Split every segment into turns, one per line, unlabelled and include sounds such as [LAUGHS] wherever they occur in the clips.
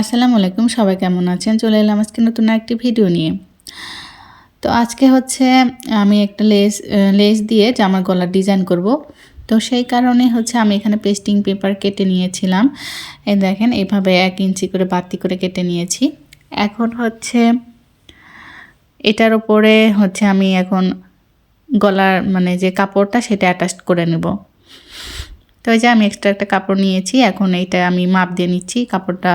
আসসালামু আলাইকুম, সবাই কেমন আছেন? চলে এলাম আজকে নতুন একটি ভিডিও নিয়ে। তো আজকে হচ্ছে আমি একটা লেস লেস দিয়ে জামার গলার ডিজাইন করব। তো সেই কারণে হচ্ছে আমি এখানে পেস্টিং পেপার কেটে নিয়েছিলাম। এই দেখেন, এভাবে এক ইঞ্চি করে বাতি করে কেটে নিয়েছি। এখন হচ্ছে এটার উপরে হচ্ছে আমি এখন গলার মানে যে কাপড়টা সেটা অ্যাটাচ করে নেব। তো এই যে আমি এক্সট্রা একটা কাপড় নিয়েছি, এখন এইটা আমি মাপ দিয়ে নিচ্ছি, কাপড়টা,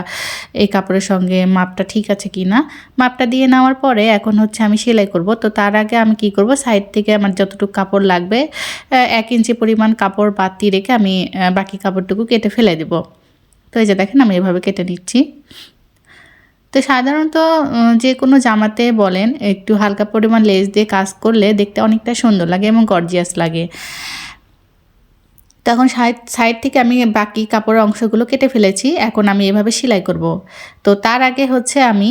এই কাপড়ের সঙ্গে মাপটা ঠিক আছে কি না মাপটা দিয়ে নেওয়ার পরে এখন হচ্ছে আমি সেলাই করব, তো তার আগে আমি কি করব সাইড থেকে আমার যতটুকু কাপড় লাগবে এক ইঞ্চি পরিমাণ কাপড় বাতি রেখে আমি বাকি কাপড়টুকু কেটে ফেলে দেব। তো এই যে দেখেন আমি এভাবে কেটে নিচ্ছি। তো সাধারণত যে কোনো জামাতে বলেন, একটু হালকা পরিমাণ লেস দিয়ে কাজ করলে দেখতে অনেকটা সুন্দর লাগে এবং গর্জিয়াস লাগে। তখন সাইড সাইড থেকে আমি বাকি কাপড়ের অংশগুলো কেটে ফেলেছি, এখন আমি এভাবে সেলাই করব। তো তার আগে হচ্ছে আমি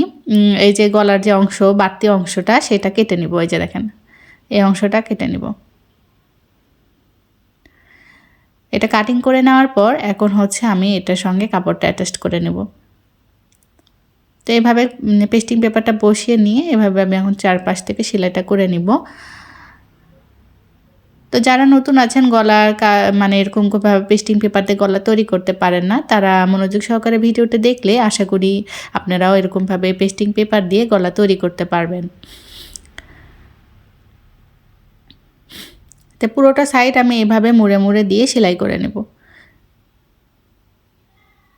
এই যে গলার যে অংশ, বাড়তি অংশটা, সেটা কেটে নিব, এই যে দেখেন, এই অংশটা কেটে নিব। এটা কাটিং করে নেওয়ার পর এখন হচ্ছে আমি এটার সঙ্গে কাপড়টা অ্যাটাচ করে নেব। তো এভাবে পেস্টিং পেপারটা বসিয়ে নিয়ে এভাবে আমি এখন চারপাশ থেকে সেলাইটা করে নিব। তো যারা নতুন আছেন গলার মানে এরকম ভাবে পেস্টিং পেপার দিয়ে গলা তৈরি করতে পারেন না, তারা মনোযোগ সহকারে ভিডিওটা দেখলে আশা করি আপনারাও এরকমভাবে পেস্টিং পেপার দিয়ে গলা তৈরি করতে পারবেন। তো পুরোটা সাইড আমি এভাবে মুড়ে মুড়ে দিয়ে সেলাই করে নেব।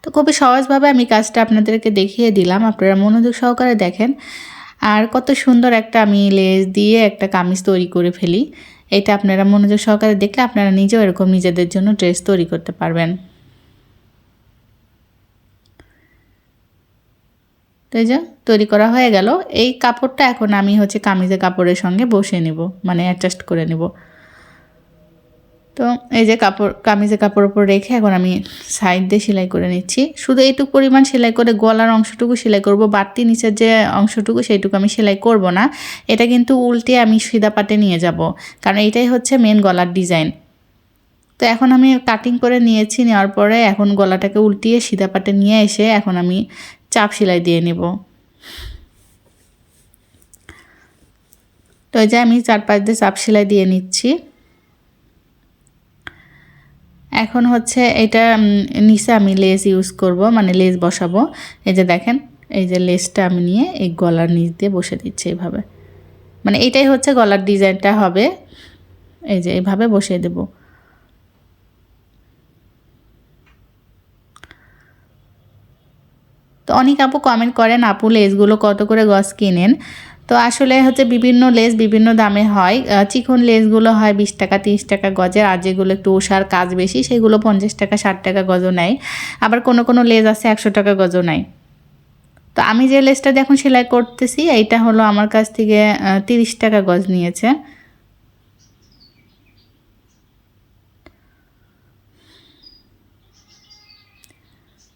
তো খুবই সহজভাবে আমি কাজটা আপনাদেরকে দেখিয়ে দিলাম, আপনারা মনোযোগ সহকারে দেখেন। আর কত সুন্দর একটা আমি লেস দিয়ে একটা কামিজ তৈরি করে ফেলি। এটা আপনারা মনোযোগ সহকারে দেখলে আপনারা নিজেও এরকম নিজেদের জন্য ড্রেস তৈরি করতে পারবেন। এই যে, তৈরি করা হয়ে গেল। এই কাপড়টা এখন আমি হচ্ছে কামিজে কাপড়ের সঙ্গে বসিয়ে নিব মানে অ্যাডজাস্ট করে নেব। তো এই যে কাপড়, কামিজে কাপড় উপর রেখে এখন আমি সাইড দিয়ে সেলাই করে নিচ্ছি। শুধু এইটুকু পরিমাণ সেলাই করে গলার অংশটুকু সেলাই করব, বাড়তি নিচের যে অংশটুকু সেইটুকু আমি সেলাই করব না। এটা কিন্তু উল্টে আমি সিধা পাটে নিয়ে যাব, কারণ এটাই হচ্ছে মেন গলার ডিজাইন তো এখন আমি কাটিং করে নিয়েছি, নেওয়ার পরে এখন গলাটাকে উল্টিয়ে সিধা পাটে নিয়ে এসে এখন আমি চাপ সেলাই দিয়ে নেব। তো এই যে আমি চার পাঁচ দিয়ে চাপ সেলাই দিয়ে নিচ্ছি। এখন হচ্ছে এটা নিচে আমি লেস ইউজ করব মানে লেস বসাবো। এই যে দেখেন, এই যে লেসটা আমি নিয়ে এই গলার নিচ দিয়ে বসে দিচ্ছি এইভাবে মানে এটাই হচ্ছে গলার ডিজাইনটা হবে। এই যে এইভাবে বসিয়ে দেব। তো অনেক আপু কমেন্ট করেন, আপু, লেসগুলো কত করে গছ কিনেন? তো আসলে হচ্ছে বিভিন্ন লেস বিভিন্ন দামে হয়। চিকন লেসগুলো হয় বিশ টাকা, তিরিশ টাকা গজের। আর যেগুলো একটু ওষার কাজ বেশি, সেগুলো পঞ্চাশ টাকা, ষাট টাকা গজও নেয়। আবার কোনো কোনো লেস আছে একশো টাকা গজও নেয়। তো আমি যে লেসটা এখন সেলাই করতেছি, এইটা হলো আমার কাছ থেকে তিরিশ টাকা গজ নিয়েছে।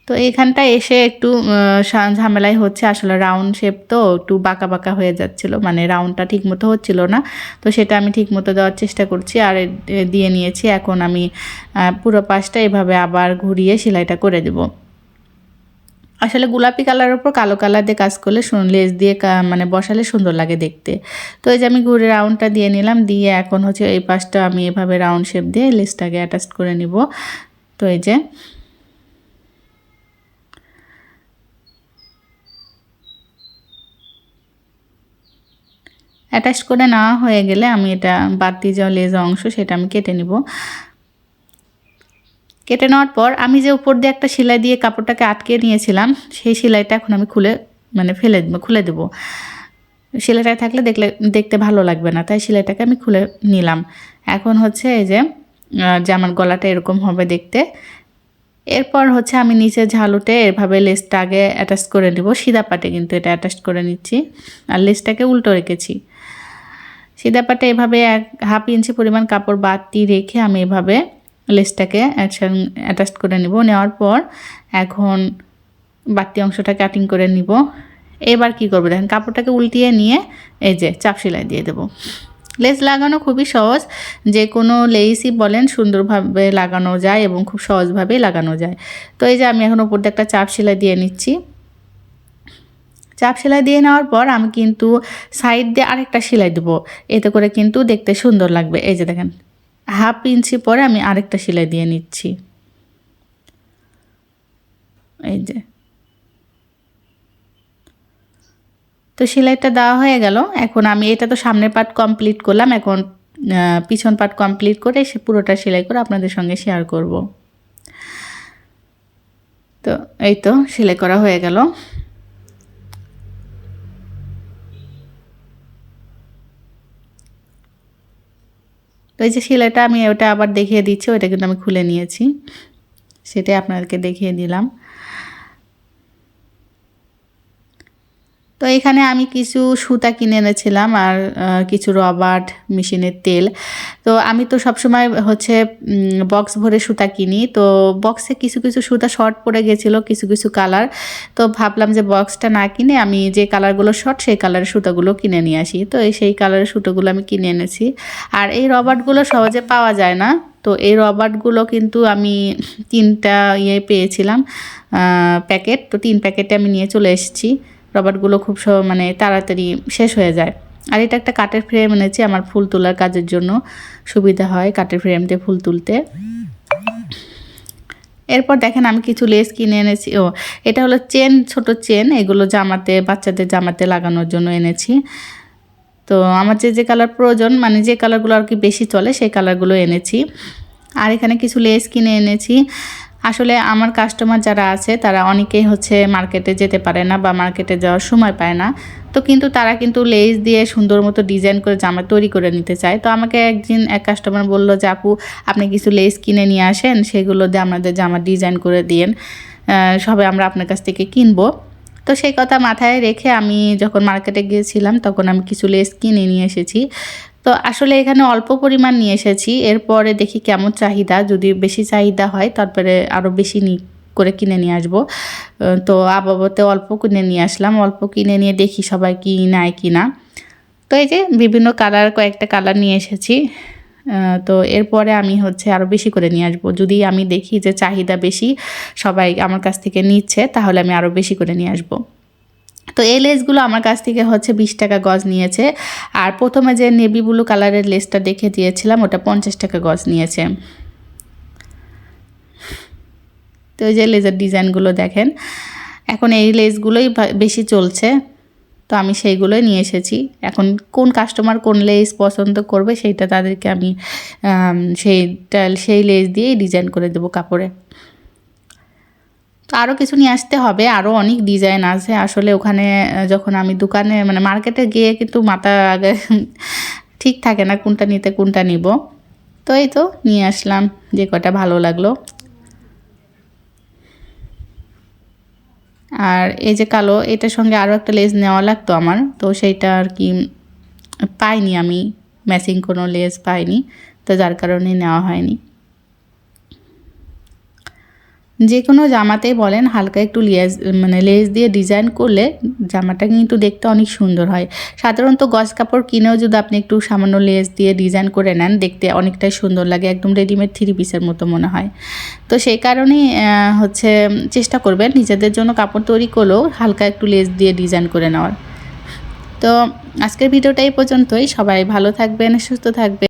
তো এখানটা এসে একটু ঝামেলাই হচ্ছে। আসলে রাউন্ড শেপ তো একটু বাঁকা বাঁকা হয়ে যাচ্ছিল। মানে রাউন্ডটা ঠিক মতো হচ্ছিল না। তো সেটা আমি ঠিক মতো দেওয়ার চেষ্টা করছি আর দিয়ে নিয়েছি। এখন আমি পুরো পাশটা এভাবে আবার ঘুরিয়ে সেলাইটা করে দেব। আসলে গোলাপি কালারের ওপর কালো কালার দিয়ে কাজ করলে লেস দিয়ে মানে বসালে সুন্দর লাগে দেখতে। তো এই যে আমি ঘুরে রাউন্ডটা দিয়ে নিলাম। দিয়ে এখন হচ্ছে এই পাশটা আমি এভাবে রাউন্ড শেপ দিয়ে লেসটাকে অ্যাটাচ করে নিব। তো এই যে অ্যাটাচ করে নেওয়া হয়ে গেলে আমি এটা বাড়তি যে লেজা অংশ সেটা আমি কেটে নিব। কেটে নেওয়ার পর আমি যে উপর দিয়ে একটা সেলাই দিয়ে কাপড়টাকে আটকে নিয়েছিলাম, সেই সেলাইটা এখন আমি খুলে মানে ফেলে খুলে দেবো। সেলাইটা থাকলে দেখলে, দেখতে ভালো লাগবে না, তাই সেলাইটাকে আমি খুলে নিলাম। এখন হচ্ছে এই যে যে আমার গলাটা এরকম হবে দেখতে। এরপর হচ্ছে আমি নিচে ঝালুটে এভাবে লেসটা আগে অ্যাটাচ করে নেব। সিধা পাটে কিন্তু এটা অ্যাটাচ করে নিচ্ছি। আর লেসটাকে উল্টো রেখেছি। সিধা পাটে এভাবে এক হাফ ইঞ্চি পরিমাণ কাপড় বাতি রেখে আমি এভাবে লেসটাকে অ্যাটাচ করে নিব। নেওয়ার পর এখন বাতি অংশটা কাটিং করে নিব। এবার কি করব? দেখেন, কাপড়টাকে উল্টিয়ে নিয়ে এই যে চাপ সেলাই দিয়ে দেবো। লেস লাগানো খুবই সহজ। যে কোনো লেসই বলেন, সুন্দরভাবে লাগানো যায় এবং খুব সহজভাবেই লাগানো যায়। তো এই যে আমি এখন উপর দিয়ে একটা চাপ সেলাই দিয়ে নিচ্ছি। চাপ সেলাই দিয়ে নেওয়ার পর আমি কিন্তু সাইড দিয়ে আরেকটা সেলাই দেবো। এতে করে কিন্তু দেখতে সুন্দর লাগবে। এই যে দেখেন, হাফ ইঞ্চি পরে আমি আরেকটা সেলাই দিয়ে নিচ্ছি। এই যে। তো সেলাইটা দেওয়া হয়ে গেল। এখন আমি, এটা তো সামনের পার্ট কমপ্লিট করলাম। এখন পিছন পার্ট কমপ্লিট করে সে পুরোটা সেলাই করে আপনাদের সঙ্গে শেয়ার করব। তো এই তো, সেলাই করা হয়ে গেল। এই যে সেলাইটা আমি ওটা আবার দেখিয়ে দিচ্ছি ওটা কিন্তু আমি খুলে নিয়েছি। সেটাই আপনাদেরকে দেখিয়ে দিলাম। তো এখানে আমি কিছু সুতা কিনে এনেছিলাম আর কিছু রবার্ট মেশিনের তেল। তো আমি তো সবসময় হচ্ছে বক্স ভরে সুতা কিনি। তো বক্সে কিছু কিছু সুতা শর্ট পড়ে গেছিল, কিছু কিছু কালার। তো ভাবলাম যে বক্সটা না কিনে আমি যে কালারগুলো শর্ট, সেই কালারের সুতাগুলো কিনে নিয়ে আসি। তো এই সেই কালারের সুতোগুলো আমি কিনে এনেছি। আর এই রবার্টগুলো সহজে পাওয়া যায় না। তো এই রবার্টগুলো কিন্তু আমি তিনটা ইয়ে পেয়েছিলাম প্যাকেট। তো তিন প্যাকেটে আমি নিয়ে চলে এসেছি। রবারগুলো খুব মানে তাড়াতাড়ি শেষ হয়ে যায়। আর এটা একটা কাঠের ফ্রেম এনেছি, আমার ফুল তোলার কাজের জন্য সুবিধা হয় কাঠের ফ্রেমতে ফুল তুলতে। এরপর দেখেন আমি কিছু লেস কিনে এনেছি। ও, এটা হলো চেন ছোট চেন এগুলো জামাতে, বাচ্চাদের জামাতে লাগানোর জন্য এনেছি। তো আমার যে যে কালার প্রয়োজন মানে যে কালারগুলো আর কি বেশি চলে, সেই কালারগুলো এনেছি। আর এখানে কিছু লেস কিনে এনেছি। আসলে আমার কাস্টমার যারা আছে, তারা অনেকেই হচ্ছে মার্কেটে যেতে পারে না বা মার্কেটে যাওয়ার সময় পায় না। তো কিন্তু তারা কিন্তু লেস দিয়ে সুন্দর মতো ডিজাইন করে জামা তৈরি করে নিতে চায়। তো আমাকে একদিন এক কাস্টমার বলল যে, আপু, আপনি কিছু লেস কিনে নিয়ে আসেন, সেগুলো দিয়ে আমাদের জামা ডিজাইন করে দিন সবে আমরা আপনার কাছ থেকে কিনবো। তো সেই কথা মাথায় রেখে আমি যখন মার্কেটে গিয়েছিলাম, তখন আমি কিছু লেস কিনে নিয়ে এসেছি। তো আসলে এখানে অল্প পরিমাণ নিয়ে এসেছি। এরপরে দেখি কেমন চাহিদা। যদি বেশি চাহিদা হয়, তারপরে আরও বেশি নি করে কিনে নিয়ে আসব। তো আবাবতে অল্প কিনে নিয়ে আসলাম। অল্প কিনে নিয়ে দেখি সবাই কি নেয় কি না। তো এই যে বিভিন্ন কালার, কয়েকটা কালার নিয়ে এসেছি। তো এরপরে আমি হচ্ছে আরও বেশি করে নিয়ে আসব। যদি আমি দেখি যে চাহিদা বেশি, সবাই আমার কাছ থেকে নিচ্ছে, তাহলে আমি আরও বেশি করে নিয়ে আসব। তো এই লেসগুলো আমার কাছ থেকে হচ্ছে বিশ টাকা গজ নিয়েছে। আর প্রথমে যে নেভি ব্লু কালারের লেসটা দেখে দিয়েছিলাম, ওটা পঞ্চাশ টাকা গজ নিয়েছে। তো ওই যে লেজার ডিজাইনগুলো দেখেন, এখন এই লেসগুলোই বেশি চলছে। তো আমি সেইগুলোই নিয়ে এসেছি। এখন কোন কাস্টমার কোন লেস পছন্দ করবে, সেইটা তাদেরকে আমি সেইটা, সেই লেস দিয়েই ডিজাইন করে দেবো কাপড়ে। তো আরও কিছু নিয়ে আসতে হবে। আরও অনেক ডিজাইন আছে। আসলে ওখানে যখন আমি দোকানে মানে মার্কেটে গিয়ে কিন্তু মাথা আগে [LAUGHS] ঠিক থাকে না কোনটা নিতে, কোনটা নিব। তো এই তো, নিয়ে আসলাম যে কটা ভালো লাগল। আর এই যে কালো, এটার সঙ্গে আরও একটা লেস নেওয়া লাগতো আমার। তো সেইটা আর কি পাইনি আমি। ম্যাচিং কোনো লেস পাইনি। তো যার কারণে নেওয়া হয়নি। যে কোনো জামাতেই বলেন, হালকা একটু লেস মানে লেস দিয়ে ডিজাইন করলে জামাটা কিন্তু দেখতে অনেক সুন্দর হয়। সাধারণত গজ কাপড় কিনেও যদি আপনি একটু সামান্য লেস দিয়ে ডিজাইন করে নেন, দেখতে অনেকটাই সুন্দর লাগে, একদম রেডিমেড থ্রি পিসের মতো মনে হয়। তো সেই কারণেই হচ্ছে চেষ্টা করবেন নিজেদের জন্য কাপড় তৈরি করলেও হালকা একটু লেস দিয়ে ডিজাইন করে নেওয়ার। তো আজকের ভিডিওটা এই পর্যন্তই। সবাই ভালো থাকবেন, সুস্থ থাকবেন।